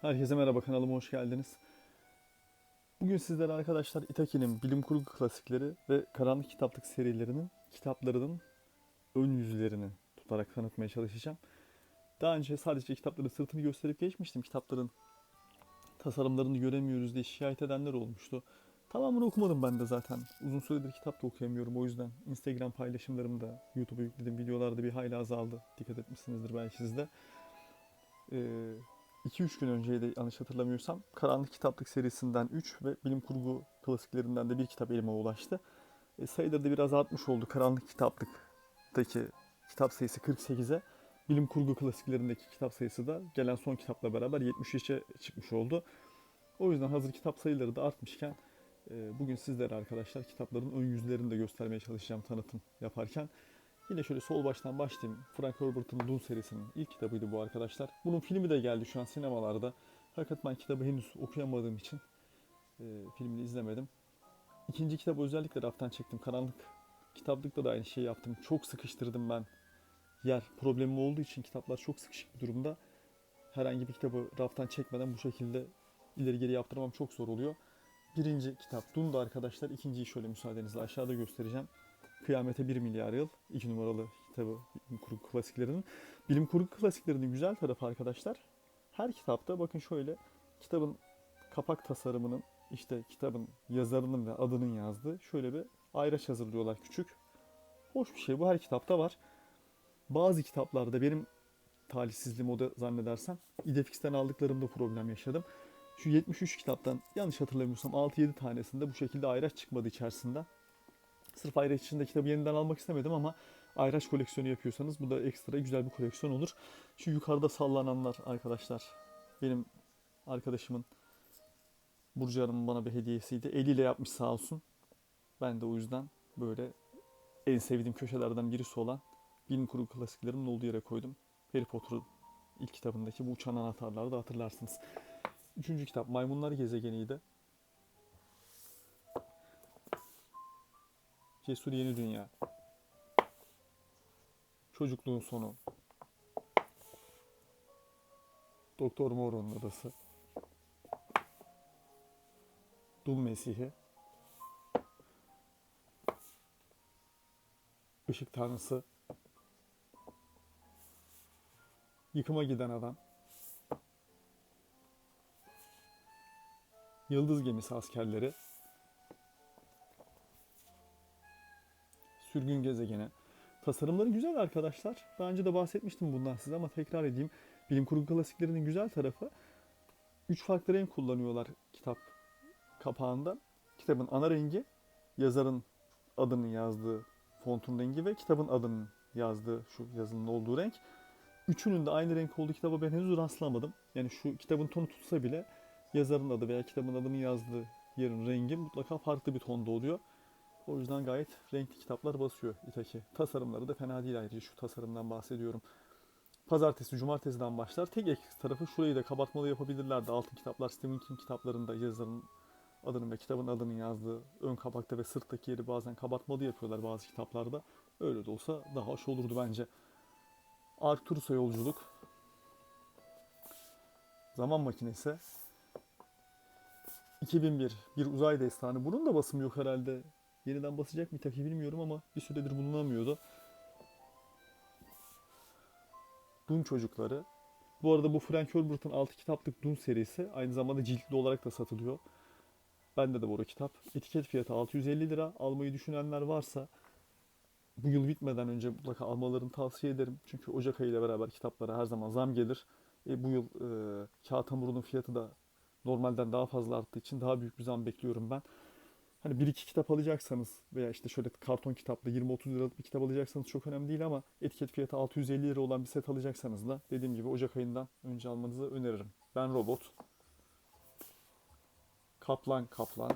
Herkese merhaba kanalıma hoş geldiniz. Bugün sizlere arkadaşlar Itaki'nin bilim kurgu klasikleri ve karanlık kitaplık serilerinin kitaplarının ön yüzlerini tutarak tanıtmaya çalışacağım. Daha önce sadece kitapların sırtını gösterip geçmiştim. Kitapların tasarımlarını göremiyoruz diye şikayet edenler olmuştu. Tamamını okumadım ben de zaten. Uzun süredir kitap da okuyamıyorum. O yüzden Instagram paylaşımlarımda, YouTube'a yüklediğim videolarda bir hayli azaldı. Dikkat etmişsinizdir belki siz de. Ee, 2-3 gün önceydi yanlış hatırlamıyorsam. Karanlık Kitaplık serisinden 3 ve bilim kurgu klasiklerinden de bir kitap elime ulaştı. E, sayıları da biraz artmış oldu. Karanlık Kitaplık'taki kitap sayısı 48'e. Bilim kurgu klasiklerindeki kitap sayısı da gelen son kitapla beraber 73'e çıkmış oldu. O yüzden hazır kitap sayıları da artmışken e, bugün sizlere arkadaşlar kitapların ön yüzlerini de göstermeye çalışacağım tanıtım yaparken. Yine şöyle sol baştan başlayayım. Frank Herbert'ın Dune serisinin ilk kitabıydı bu arkadaşlar. Bunun filmi de geldi şu an sinemalarda. Fakat ben kitabı henüz okuyamadığım için e, filmini izlemedim. İkinci kitabı özellikle raftan çektim. Karanlık kitaplıkta da aynı şeyi yaptım. Çok sıkıştırdım ben. Yer problemim olduğu için kitaplar çok sıkışık bir durumda. Herhangi bir kitabı raftan çekmeden bu şekilde ileri geri yaptırmam çok zor oluyor. Birinci kitap Dune'da arkadaşlar. İkinciyi şöyle müsaadenizle aşağıda göstereceğim. Kıyamete 1 milyar yıl. 2 numaralı kitabı bilim kurgu klasiklerinin. Bilim kurgu klasiklerinin güzel tarafı arkadaşlar. Her kitapta bakın şöyle kitabın kapak tasarımının işte kitabın yazarının ve adının yazdığı şöyle bir ayraç hazırlıyorlar küçük. Hoş bir şey bu her kitapta var. Bazı kitaplarda benim talihsizliğim o da zannedersem İdefix'ten aldıklarımda problem yaşadım. Şu 73 kitaptan yanlış hatırlamıyorsam 6-7 tanesinde bu şekilde ayraç çıkmadı içerisinden. Sırf ayraç için de kitabı yeniden almak istemedim ama ayraç koleksiyonu yapıyorsanız bu da ekstra güzel bir koleksiyon olur. Şu yukarıda sallananlar arkadaşlar benim arkadaşımın Burcu Hanım'ın bana bir hediyesiydi. Eliyle yapmış sağ olsun. Ben de o yüzden böyle en sevdiğim köşelerden birisi olan bilim kurgu klasiklerimin olduğu yere koydum. Harry Potter'ın ilk kitabındaki bu uçan anahtarları da hatırlarsınız. Üçüncü kitap Maymunlar Gezegeni'ydi. Cesur Yeni Dünya. Çocukluğun sonu. Doktor Moro'nun adası. Dul Mesih'i. Işık Tanrısı. Yıkıma giden adam. Yıldız gemisi askerleri. Sürgün gezegeni. Tasarımları güzel arkadaşlar. Daha önce de bahsetmiştim bundan size ama tekrar edeyim. Bilim kurgu klasiklerinin güzel tarafı üç farklı renk kullanıyorlar kitap kapağında. Kitabın ana rengi, yazarın adının yazdığı fontun rengi ve kitabın adının yazdığı şu yazının olduğu renk. Üçünün de aynı renk olduğu kitaba ben henüz rastlamadım. Yani şu kitabın tonu tutsa bile yazarın adı veya kitabın adının yazdığı yerin rengi mutlaka farklı bir tonda oluyor. O yüzden gayet renkli kitaplar basıyor Itaki. Tasarımları da fena değil ayrıca şu tasarımdan bahsediyorum. Pazartesi, cumartesiden başlar. Tek eksik tarafı şurayı da kabartmalı yapabilirlerdi. Altın kitaplar, Stephen King kitaplarında yazarın adının ve kitabın adının yazdığı ön kapakta ve sırttaki yeri bazen kabartmalı yapıyorlar bazı kitaplarda. Öyle de olsa daha hoş olurdu bence. Arcturus'a yolculuk. Zaman makinesi. 2001 bir uzay destanı. Bunun da basımı yok herhalde. Yeniden basacak mı Itaki bilmiyorum ama bir süredir bulunamıyordu. Dun çocukları. Bu arada bu Frank Herbert'ın 6 kitaplık Dun serisi aynı zamanda ciltli olarak da satılıyor. Bende de bu kitap. Etiket fiyatı 650 lira. Almayı düşünenler varsa bu yıl bitmeden önce mutlaka almalarını tavsiye ederim. Çünkü Ocak ayı ile beraber kitaplara her zaman zam gelir. E, bu yıl e, kağıt hamurunun fiyatı da normalden daha fazla arttığı için daha büyük bir zam bekliyorum ben. Hani bir iki kitap alacaksanız veya işte şöyle karton kitapla 20-30 liralık bir kitap alacaksanız çok önemli değil ama etiket fiyatı 650 lira olan bir set alacaksanız da dediğim gibi Ocak ayından önce almanızı öneririm. Ben Robot. Kaplan Kaplan.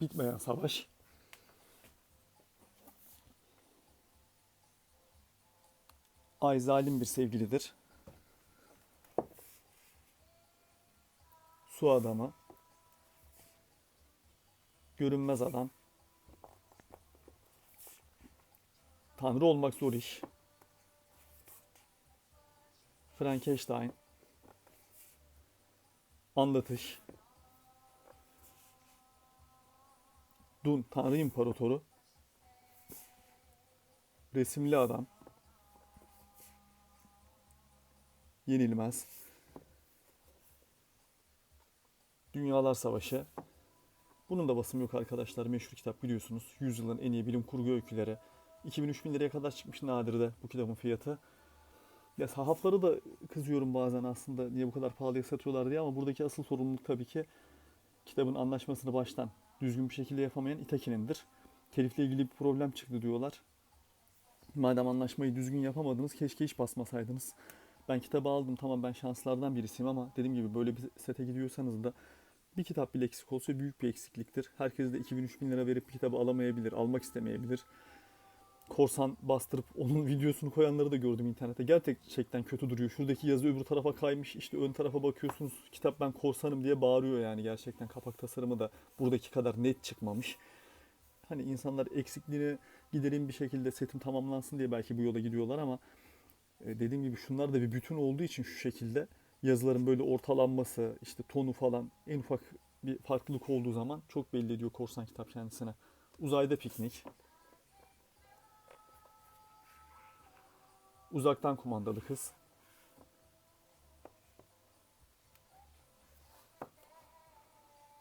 Bitmeyen Savaş. Ay zalim bir sevgilidir. Su adamı. Görünmez adam. Tanrı olmak zor iş. Frankenstein. anlatış, Dun Tanrı İmparatoru, resimli adam, yenilmez, Dünyalar Savaşı. Bunun da basımı yok arkadaşlar. Meşhur kitap biliyorsunuz. Yüzyılın en iyi bilim kurgu öyküleri. 2000-3000 liraya kadar çıkmış nadirde bu kitabın fiyatı. Ya sahafları da kızıyorum bazen aslında niye bu kadar pahalıya satıyorlar diye ama buradaki asıl sorumluluk tabii ki kitabın anlaşmasını baştan düzgün bir şekilde yapamayan Itaki'nindir. Telifle ilgili bir problem çıktı diyorlar. Madem anlaşmayı düzgün yapamadınız keşke hiç basmasaydınız. Ben kitabı aldım tamam ben şanslardan birisiyim ama dediğim gibi böyle bir sete gidiyorsanız da bir kitap bile eksik olsa büyük bir eksikliktir. Herkes de 2000-3000 lira verip bir kitabı alamayabilir, almak istemeyebilir. Korsan bastırıp onun videosunu koyanları da gördüm internette. Gerçekten kötü duruyor. Şuradaki yazı öbür tarafa kaymış. İşte ön tarafa bakıyorsunuz. Kitap ben korsanım diye bağırıyor yani. Gerçekten kapak tasarımı da buradaki kadar net çıkmamış. Hani insanlar eksikliğini gidereyim bir şekilde setim tamamlansın diye belki bu yola gidiyorlar ama e, dediğim gibi şunlar da bir bütün olduğu için şu şekilde yazıların böyle ortalanması, işte tonu falan en ufak bir farklılık olduğu zaman çok belli ediyor korsan kitap kendisine. Uzayda piknik. Uzaktan kumandalı kız.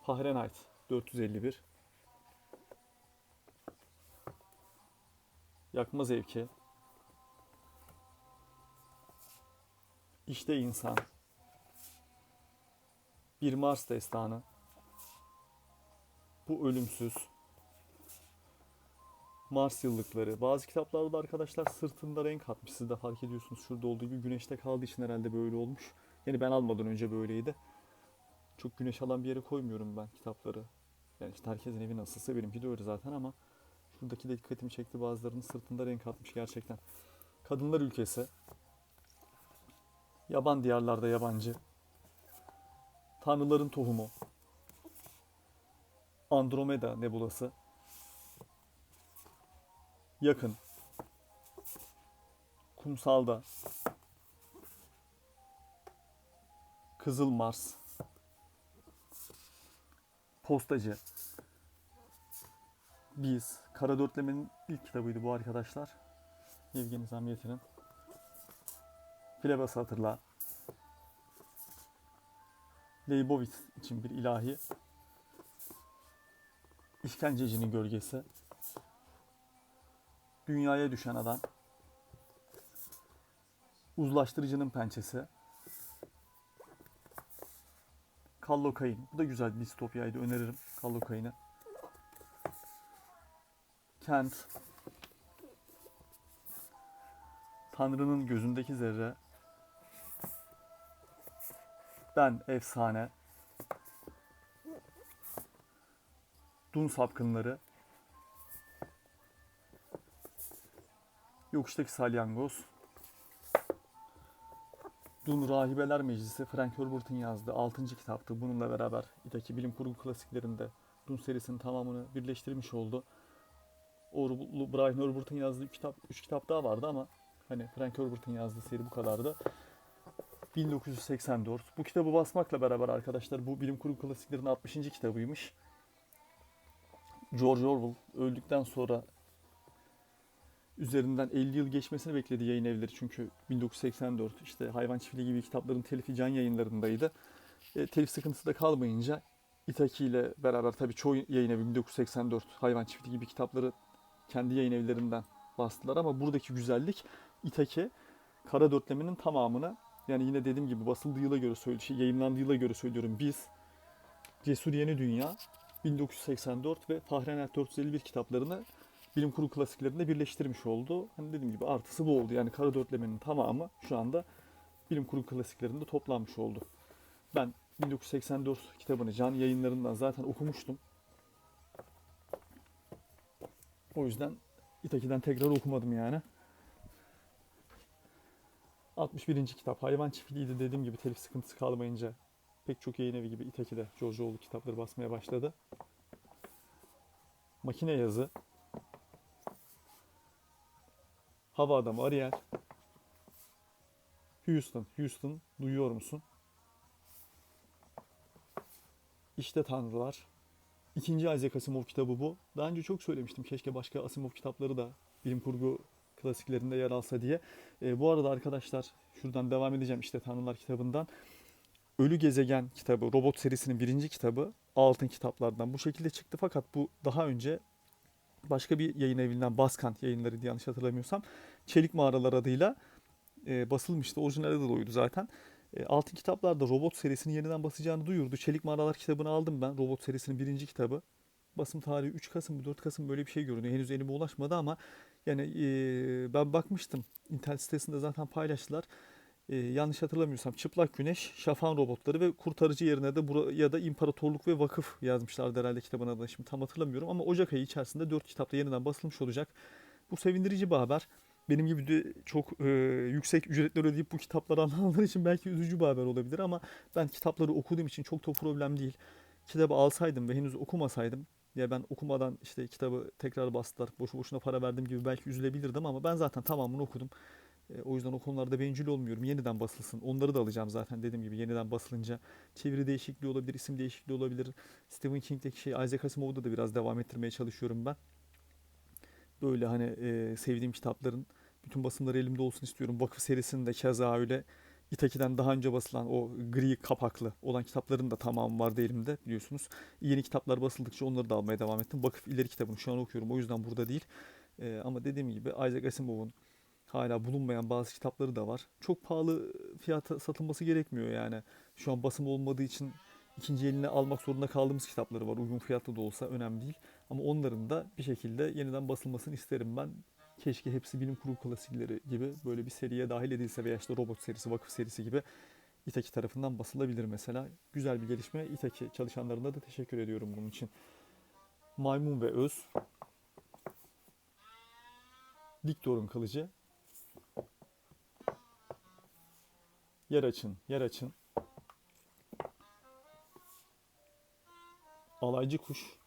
Fahrenheit 451. Yakma zevki. İşte insan. Bir Mars destanı. Bu ölümsüz. Mars yıllıkları. Bazı kitaplarda arkadaşlar sırtında renk atmış. Siz de fark ediyorsunuz. Şurada olduğu gibi güneşte kaldığı için herhalde böyle olmuş. Yani ben almadan önce böyleydi. Çok güneş alan bir yere koymuyorum ben kitapları. Yani işte herkesin evi nasılsa benimki de öyle zaten ama şuradaki de dikkatimi çekti bazılarının sırtında renk atmış gerçekten. Kadınlar ülkesi. Yaban diyarlarda yabancı. Tanrıların tohumu. Andromeda nebulası. Yakın. Kumsalda. Kızıl Mars. Postacı. Biz. Kara Dörtleme'nin ilk kitabıydı bu arkadaşlar. Yevgeni Zamyeti'nin. Filebas'ı hatırla. Leibovitz için bir ilahi. İşkencecinin gölgesi. Dünyaya düşen adam. Uzlaştırıcının pençesi. Kallokain. Bu da güzel bir distopyaydı. Öneririm Kallokain'i. Kent. Tanrı'nın gözündeki zerre. Ben efsane. Dun sapkınları. Yokuştaki salyangoz. Dun Rahibeler Meclisi Frank Herbert'ın yazdığı 6. kitaptı. Bununla beraber İtaki bilim kurgu klasiklerinde Dun serisinin tamamını birleştirmiş oldu. Brian Herbert'ın yazdığı 3 kitap, üç kitap daha vardı ama hani Frank Herbert'ın yazdığı seri bu kadardı. 1984. Bu kitabı basmakla beraber arkadaşlar bu bilim kurgu klasiklerinin 60. kitabıymış. George Orwell öldükten sonra üzerinden 50 yıl geçmesini bekledi yayın evleri çünkü 1984 işte Hayvan Çiftliği gibi kitapların telifi can yayınlarındaydı. E, telif sıkıntısı da kalmayınca Itaki ile beraber tabii çoğu yayın evi 1984 Hayvan Çiftliği gibi kitapları kendi yayın evlerinden bastılar ama buradaki güzellik Itaki Kara Dörtleme'nin tamamını yani yine dediğim gibi basıldığı yıla göre söylüyorum, şey, yayınlandığı yıla göre söylüyorum. Biz Cesur Yeni Dünya 1984 ve Fahrenheit 451 kitaplarını bilim kurgu klasiklerinde birleştirmiş oldu. Hani dediğim gibi artısı bu oldu. Yani Kara Dörtleme'nin tamamı şu anda bilim kurgu klasiklerinde toplanmış oldu. Ben 1984 kitabını can yayınlarından zaten okumuştum. O yüzden İtaki'den tekrar okumadım yani. 61. kitap Hayvan Çiftliği'ydi dediğim gibi telif sıkıntısı kalmayınca pek çok yayın evi gibi George Orwell kitapları basmaya başladı. Makine yazı Hava adamı Ariel Houston, Houston duyuyor musun? İşte Tanrılar. İkinci Isaac Asimov kitabı bu. Daha önce çok söylemiştim. Keşke başka Asimov kitapları da bilim kurgu klasiklerinde yer alsa diye. E, bu arada arkadaşlar şuradan devam edeceğim işte Tanrılar kitabından. Ölü Gezegen kitabı, robot serisinin birinci kitabı altın kitaplardan bu şekilde çıktı. Fakat bu daha önce başka bir yayın evinden Baskant yayınları diye yanlış hatırlamıyorsam Çelik Mağaralar adıyla e, basılmıştı. Orijinal adı da oydu zaten. E, altın kitaplarda robot serisini yeniden basacağını duyurdu. Çelik Mağaralar kitabını aldım ben. Robot serisinin birinci kitabı. Basım tarihi 3 Kasım mı 4 Kasım böyle bir şey görünüyor. Henüz elime ulaşmadı ama yani e, ben bakmıştım. İnternet sitesinde zaten paylaştılar. E, yanlış hatırlamıyorsam Çıplak Güneş, Şafan robotları ve kurtarıcı yerine de bura, ya da İmparatorluk ve Vakıf yazmışlardı herhalde kitabın adını şimdi tam hatırlamıyorum ama Ocak ayı içerisinde 4 kitapta yeniden basılmış olacak. Bu sevindirici bir haber. Benim gibi de çok e, yüksek ücretler ödeyip bu kitapları alanlar için belki üzücü bir haber olabilir ama ben kitapları okuduğum için çok da problem değil. Kitabı alsaydım ve henüz okumasaydım ya ben okumadan işte kitabı tekrar bastılar, boşu boşuna para verdim gibi belki üzülebilirdim ama ben zaten tamamını okudum. E, o yüzden o konularda bencil olmuyorum. Yeniden basılsın. Onları da alacağım zaten dediğim gibi yeniden basılınca. Çeviri değişikliği olabilir, isim değişikliği olabilir. Stephen King'deki şey Isaac Asimov'da da biraz devam ettirmeye çalışıyorum ben. Böyle hani e, sevdiğim kitapların bütün basımları elimde olsun istiyorum. Vakıf serisinde keza öyle. Itaki'den daha önce basılan o gri kapaklı olan kitapların da tamamı vardı elimde biliyorsunuz. Yeni kitaplar basıldıkça onları da almaya devam ettim. Vakıf ileri kitabını şu an okuyorum o yüzden burada değil. E, ama dediğim gibi Isaac Asimov'un hala bulunmayan bazı kitapları da var. Çok pahalı fiyata satılması gerekmiyor yani. Şu an basım olmadığı için ikinci eline almak zorunda kaldığımız kitapları var. Uygun fiyatlı da olsa önemli değil. Ama onların da bir şekilde yeniden basılmasını isterim ben. Keşke hepsi bilim kurgu klasikleri gibi böyle bir seriye dahil edilse veya işte robot serisi, vakıf serisi gibi Itaki tarafından basılabilir mesela. Güzel bir gelişme. Itaki çalışanlarına da teşekkür ediyorum bunun için. Maymun ve Öz. Diktor'un kılıcı. Yer açın, yer açın. Alaycı kuş.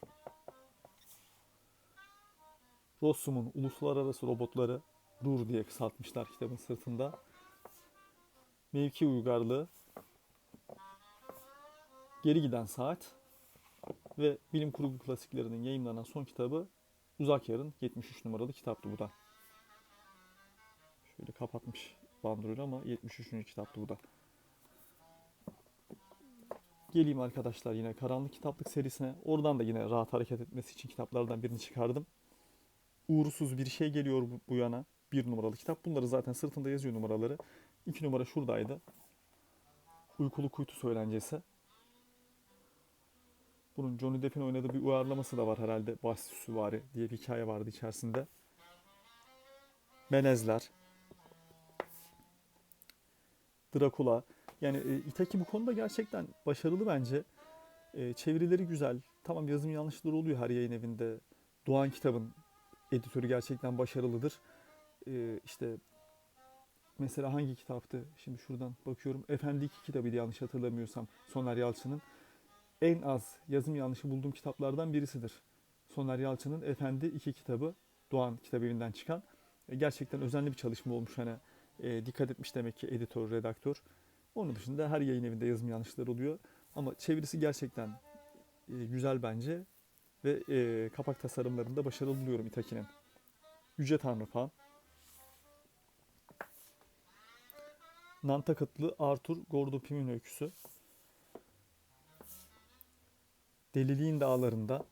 Rossum'un uluslararası robotları RUR diye kısaltmışlar kitabın sırtında. Mevki uygarlığı. Geri giden saat. Ve bilim kurgu klasiklerinin yayınlanan son kitabı Uzak Yarın 73 numaralı kitaptı bu da. Şöyle kapatmış bandrolü ama 73. kitaptı bu da. Geleyim arkadaşlar yine Karanlık Kitaplık serisine. Oradan da yine rahat hareket etmesi için kitaplardan birini çıkardım. Uğursuz bir şey geliyor bu, yana. Bir numaralı kitap. Bunları zaten sırtında yazıyor numaraları. İki numara şuradaydı. Uykulu Kuytu Söylencesi. Bunun Johnny Depp'in oynadığı bir uyarlaması da var herhalde. Bahsi Süvari diye bir hikaye vardı içerisinde. Melezler. Drakula. Yani e, Itaki bu konuda gerçekten başarılı bence. E, çevirileri güzel. Tamam yazım yanlışları oluyor her yayın evinde. Doğan kitabın editörü gerçekten başarılıdır. E, işte mesela hangi kitaptı? Şimdi şuradan bakıyorum. Efendi 2 kitabıydı yanlış hatırlamıyorsam. Soner Yalçın'ın. En az yazım yanlışı bulduğum kitaplardan birisidir. Soner Yalçın'ın Efendi 2 kitabı. Doğan kitabevinden çıkan. E, gerçekten özenli bir çalışma olmuş. Hani e, dikkat etmiş demek ki editör, redaktör. Onun dışında her yayın evinde yazım yanlışları oluyor. Ama çevirisi gerçekten e, güzel bence. Ve e, kapak tasarımlarında başarılı buluyorum Itaki'nin. Yüce Tanrı falan. Nantakıtlı Arthur Gordo Pim'in öyküsü. Deliliğin dağlarında.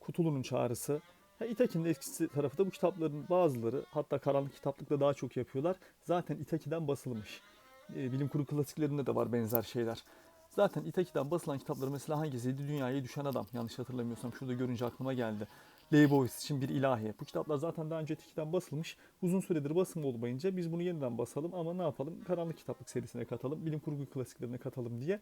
Kutulu'nun çağrısı. Ha, Itaki'nin etkisi tarafı da bu kitapların bazıları hatta karanlık kitaplıkta daha çok yapıyorlar. Zaten Itaki'den basılmış. E, bilim kurgu klasiklerinde de var benzer şeyler. Zaten Itaki'den basılan kitapları mesela hangisiydi? Dünyaya Düşen Adam. Yanlış hatırlamıyorsam şurada görünce aklıma geldi. Leibowitz için bir ilahi. Bu kitaplar zaten daha önce Itaki'den basılmış. Uzun süredir basım olmayınca biz bunu yeniden basalım ama ne yapalım? Karanlık kitaplık serisine katalım. Bilim kurgu klasiklerine katalım diye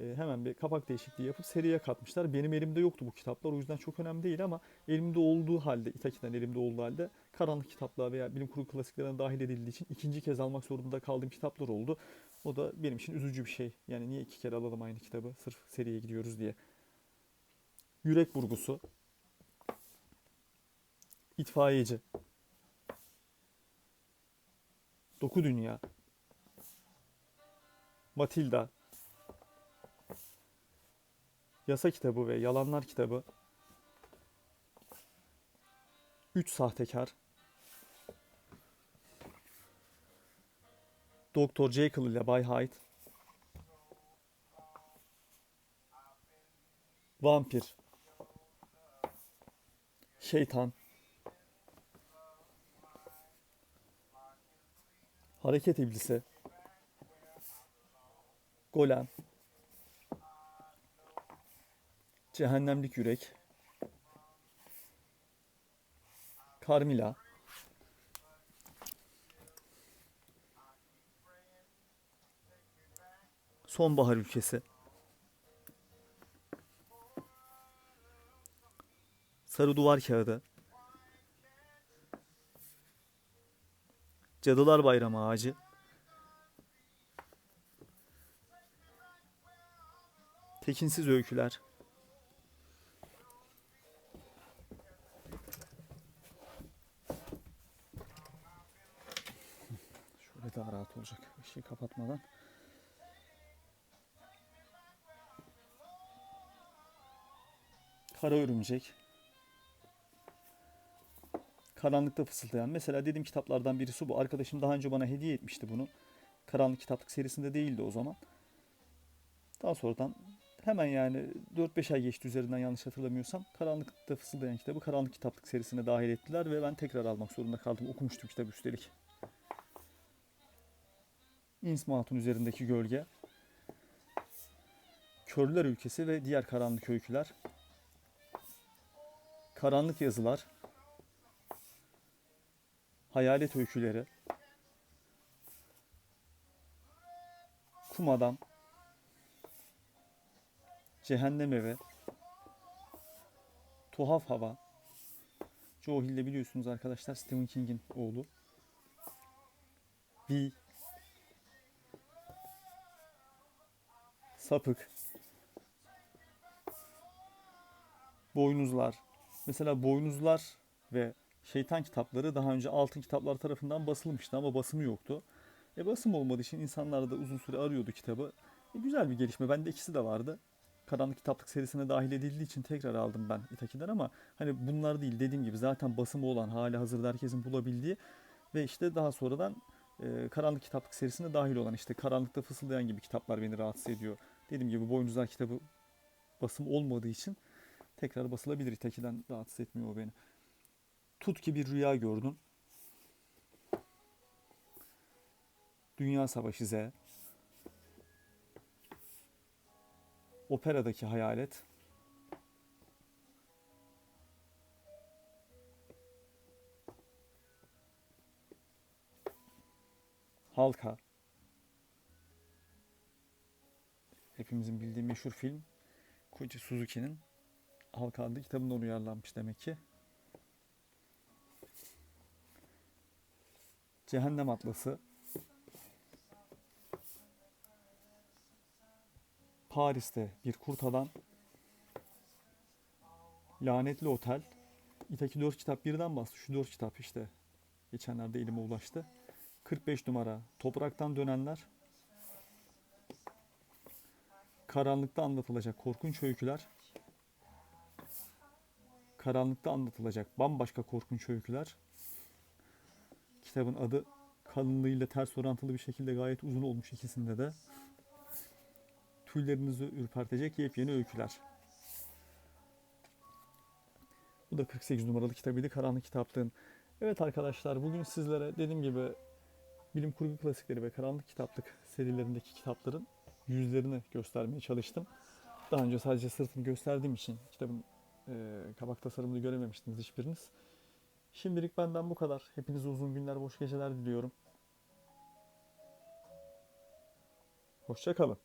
hemen bir kapak değişikliği yapıp seriye katmışlar. Benim elimde yoktu bu kitaplar o yüzden çok önemli değil ama elimde olduğu halde, Itaki'den elimde olduğu halde karanlık kitaplığa veya bilim kurgu klasiklerine dahil edildiği için ikinci kez almak zorunda kaldığım kitaplar oldu. O da benim için üzücü bir şey. Yani niye iki kere alalım aynı kitabı sırf seriye gidiyoruz diye. Yürek Burgusu. İtfaiyeci. Doku Dünya. Matilda. Yasa kitabı ve Yalanlar kitabı. Üç sahtekar. Doktor Jekyll ile Bay Hyde. Vampir. Şeytan. Hareket iblisi. Golem. Cehennemlik yürek. Carmilla. Sonbahar ülkesi. Sarı duvar kağıdı. Cadılar Bayramı ağacı. Tekinsiz öyküler. Kara örümcek. Karanlıkta fısıldayan. Mesela dediğim kitaplardan birisi bu. Arkadaşım daha önce bana hediye etmişti bunu. Karanlık kitaplık serisinde değildi o zaman. Daha sonradan hemen yani 4-5 ay geçti üzerinden yanlış hatırlamıyorsam. Karanlıkta Fısıldayan kitabı Karanlık Kitaplık serisine dahil ettiler ve ben tekrar almak zorunda kaldım. Okumuştum kitabı üstelik. İnsmaat'ın üzerindeki gölge. Körler Ülkesi ve diğer karanlık öyküler. Karanlık yazılar. Hayalet öyküleri. Kum Adam. Cehennem Evi, Tuhaf Hava, Joe Hill de biliyorsunuz arkadaşlar Stephen King'in oğlu. V, Sapık, Boynuzlar. Mesela Boynuzlar ve Şeytan kitapları daha önce Altın Kitaplar tarafından basılmıştı ama basımı yoktu. E basım olmadığı için insanlar da uzun süre arıyordu kitabı. E güzel bir gelişme. Bende ikisi de vardı. Karanlık Kitaplık serisine dahil edildiği için tekrar aldım ben İtaki'den ama hani bunlar değil dediğim gibi zaten basımı olan hali hazırda herkesin bulabildiği ve işte daha sonradan e, Karanlık Kitaplık serisine dahil olan işte Karanlıkta Fısıldayan gibi kitaplar beni rahatsız ediyor. Dediğim gibi Boynuzlar kitabı basım olmadığı için tekrar basılabilir İtaki'den rahatsız etmiyor o beni. Tut ki bir rüya gördün. Dünya Savaşı Z. Operadaki hayalet. Halka. Hepimizin bildiği meşhur film. Koji Suzuki'nin Halka adlı kitabından uyarlanmış demek ki. Cehennem Atlası. Paris'te bir kurt adam. Lanetli Otel. İtaki 4 kitap birden bastı. Şu 4 kitap işte. Geçenlerde elime ulaştı. 45 numara. Topraktan dönenler. Karanlıkta anlatılacak korkunç öyküler. Karanlıkta anlatılacak bambaşka korkunç öyküler. Kitabın adı kalınlığıyla ters orantılı bir şekilde gayet uzun olmuş ikisinde de tüylerinizi ürpertecek yepyeni öyküler. Bu da 48 numaralı kitabıydı Karanlık Kitaplığın. Evet arkadaşlar bugün sizlere dediğim gibi bilim kurgu klasikleri ve karanlık kitaplık serilerindeki kitapların yüzlerini göstermeye çalıştım. Daha önce sadece sırtını gösterdiğim için kitabın e, kabak tasarımını görememiştiniz hiçbiriniz. Şimdilik benden bu kadar. Hepinize uzun günler, boş geceler diliyorum. Hoşçakalın.